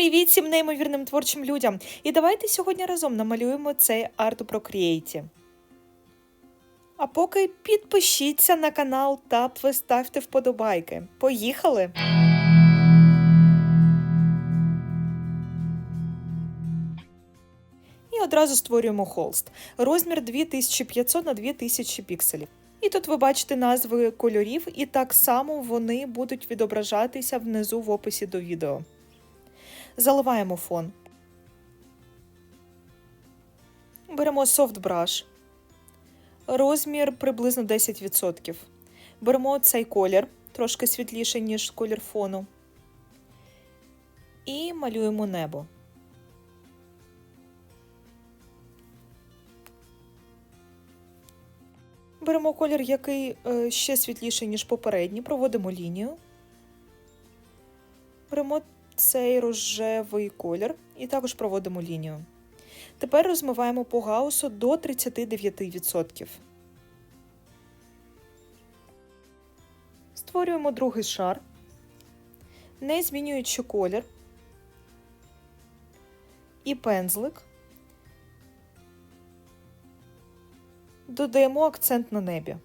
Привіт всім неймовірним творчим людям! І давайте сьогодні разом намалюємо цей арт у Procreate. А поки підпишіться на канал та поставте вподобайки. Поїхали! І одразу створюємо холст. Розмір 2500 на 2000 пікселів. І тут ви бачите назви кольорів, і так само вони будуть відображатися внизу в описі до відео. Заливаємо фон. Беремо Soft Brush. Розмір приблизно 10%. Беремо цей колір, трошки світліший, ніж колір фону. І малюємо небо. Беремо колір, який е, ще світліший, ніж попередній, проводимо лінію. Беремо цей рожевий колір і також проводимо лінію. Тепер розмиваємо по гаусу до 39%. Створюємо другий шар, не змінюючи колір і пензлик. Додаємо акцент на небі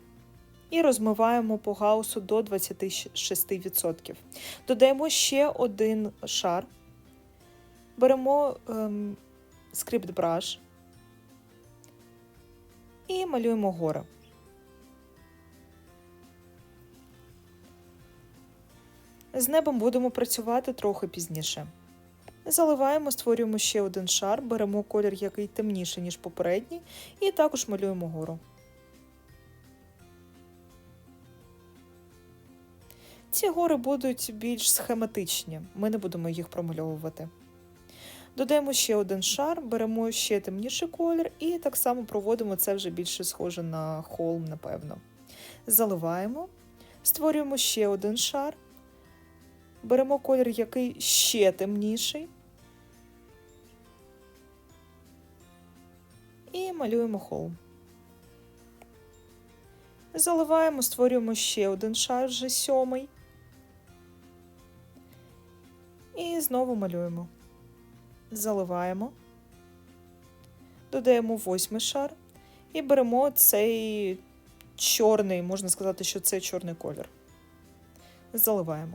і розмиваємо по гаусу до 26%. Додаємо ще один шар, беремо ем, скрипт браш і малюємо гори. З небом будемо працювати трохи пізніше. Заливаємо, створюємо ще один шар, беремо колір, який темніший, ніж попередній, і також малюємо гору. Ці гори будуть більш схематичні, ми не будемо їх промальовувати. Додаємо ще один шар, беремо ще темніший колір і так само проводимо це вже більше схоже на холм, напевно. Заливаємо, створюємо ще один шар, беремо колір, який ще темніший. І малюємо холм. Заливаємо, створюємо ще один шар, вже сьомий. І знову малюємо. Заливаємо, додаємо восьмий шар і беремо цей чорний, можна сказати, що це чорний колір. Заливаємо.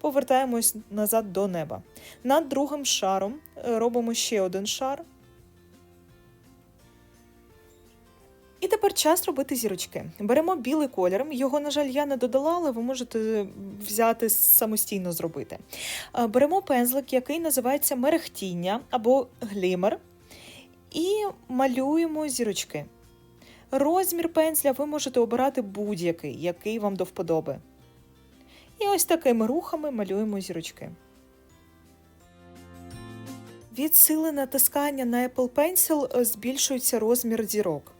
Повертаємось назад до неба. Над другим шаром е, робимо ще один шар. І тепер час робити зірочки. Беремо білий колір. Його, на жаль, я не додала, але ви можете взяти самостійно зробити. Е, беремо пензлик, який називається мерехтіння або глімер, і малюємо зірочки. Розмір пензля ви можете обирати будь-який, який вам до вподоби. І ось такими рухами малюємо зірочки. Від сили натискання на Apple Pencil збільшується розмір зірок.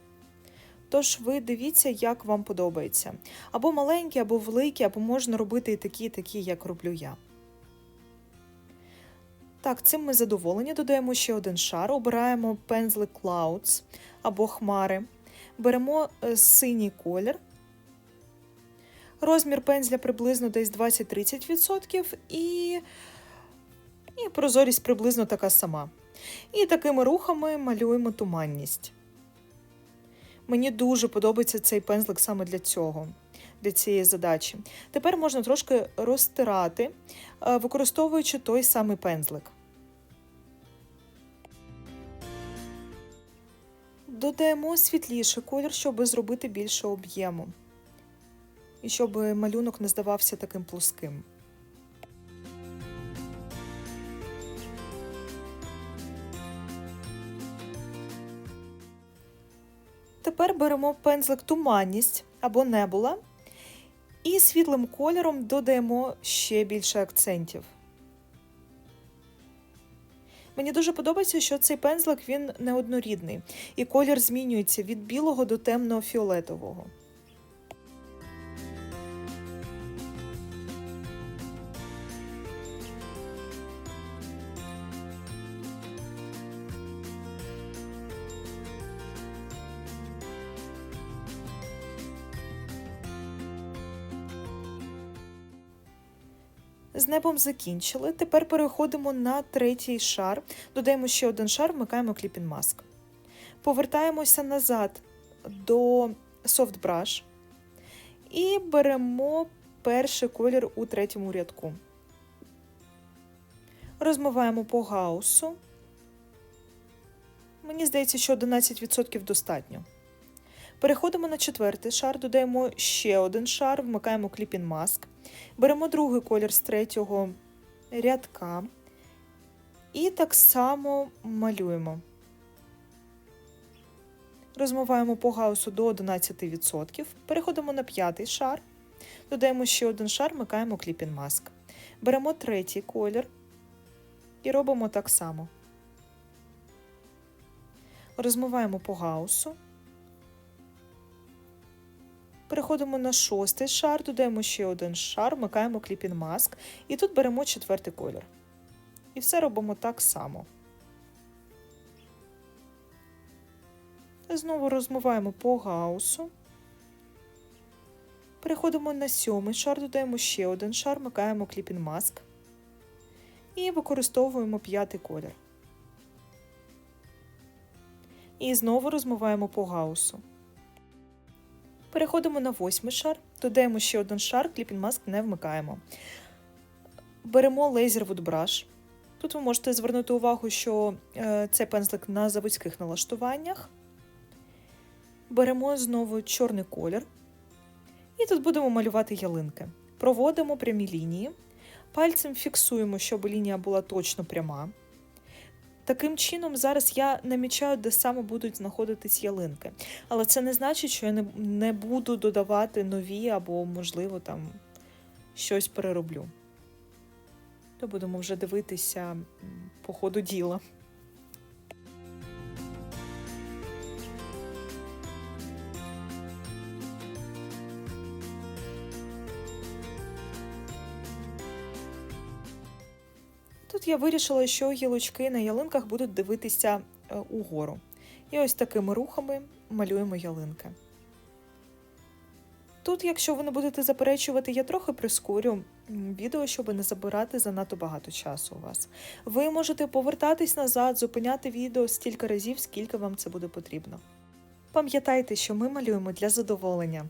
Тож ви дивіться, як вам подобається. Або маленькі, або великі, або можна робити і такі, і такі, як роблю я. Так, цим ми задоволені. Додаємо ще один шар, обираємо пензлик Clouds або хмари. Беремо е, синій колір. Розмір пензля приблизно десь 20-30% і, і прозорість приблизно така сама. І такими рухами малюємо туманність. Мені дуже подобається цей пензлик саме для цього, для цієї задачі. Тепер можна трошки розтирати, е, використовуючи той самий пензлик. Додаємо світліший колір, щоб зробити більше об'єму. І щоб малюнок не здавався таким плоским. Тепер беремо пензлик туманність або небула і світлим кольором додаємо ще більше акцентів. Мені дуже подобається, що цей пензлик він неоднорідний, і колір змінюється від білого до темно З небом закінчили. Тепер переходимо на третій шар. Додаємо ще один шар, вмикаємо кліпінг-маск. Повертаємося назад до Soft Brush і беремо перший колір у третьому рядку. Розмиваємо по гаусу. Мені здається, що 11% достатньо. Переходимо на четвертий шар, додаємо ще один шар, вмикаємо Clipping Mask. Беремо другий колір з третього рядка і так само малюємо. Розмиваємо по гаусу до 11%. Переходимо на п'ятий шар, додаємо ще один шар, вмикаємо Clipping Mask. Беремо третій колір і робимо так само. Розмиваємо по гаусу. Переходимо на шостий шар, додаємо ще один шар, вмикаємо Clipping Mask і тут беремо четвертий колір. І все робимо так само. Знову розмиваємо по гаусу. Переходимо на сьомий шар, додаємо ще один шар, вмикаємо Clipping Mask і використовуємо п'ятий колір. І знову розмиваємо по гаусу. Переходимо на восьмий шар, додаємо ще один шар, Mask не вмикаємо. Беремо Laser Wood Brush. Тут ви можете звернути увагу, що е, це пензлик на заводських налаштуваннях. Беремо знову чорний колір. І тут будемо малювати ялинки. Проводимо прямі лінії. Пальцем фіксуємо, щоб лінія була точно пряма. Таким чином, зараз я намічаю, де саме будуть знаходитись ялинки. Але це не значить, що я не, не буду додавати нові або, можливо, там щось перероблю. То будемо вже дивитися по ходу діла. Тут я вирішила, що гілочки на ялинках будуть дивитися е, угору. І ось такими рухами малюємо ялинки. Тут, якщо ви не будете заперечувати, я трохи прискорю відео, щоб не забирати занадто багато часу у вас. Ви можете повертатись назад, зупиняти відео стільки разів, скільки вам це буде потрібно. Пам'ятайте, що ми малюємо для задоволення.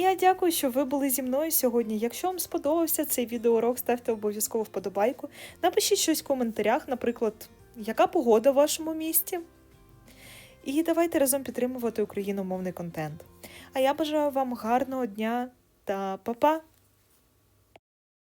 Я дякую, що ви були зі мною сьогодні. Якщо вам сподобався цей відеоурок, ставте обов'язково вподобайку. Напишіть щось в коментарях, наприклад, яка погода в вашому місті. І давайте разом підтримувати україномовний контент. А я бажаю вам гарного дня та па-па!